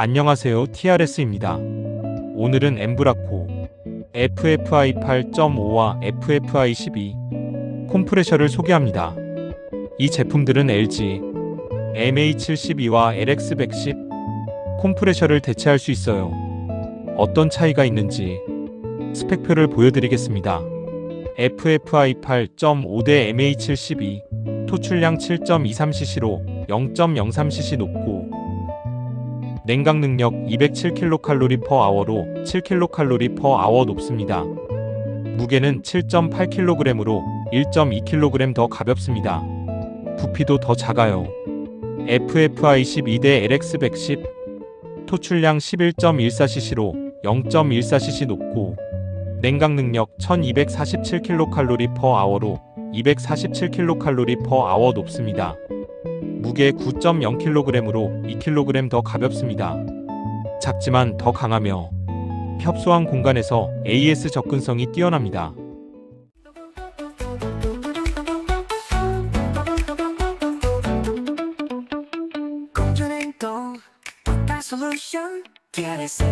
안녕하세요 TRS입니다. 오늘은 엠브라코 FFI 8.5와 FFI 12 콤프레셔를 소개합니다. 이 제품들은 LG MA712와 LX110 콤프레셔를 대체할 수 있어요. 어떤 차이가 있는지 스펙표를 보여드리겠습니다. FFI 8.5 대 MA712 토출량 7.23cc로 0.03cc 높고 냉각 능력 207kcal per hour로 7kcal per hour 높습니다. 무게는 7.8kg으로 1.2kg 더 가볍습니다. 부피도 더 작아요. FFI 12대 LX110 토출량 11.14cc로 0.14cc 높고 냉각 능력 1247kcal per hour로 247kcal per hour 높습니다. 무게 9.0kg으로 2kg 더 가볍습니다. 작지만 더 강하며 협소한 공간에서 AS 접근성이 뛰어납니다. 행동 Sollution TRS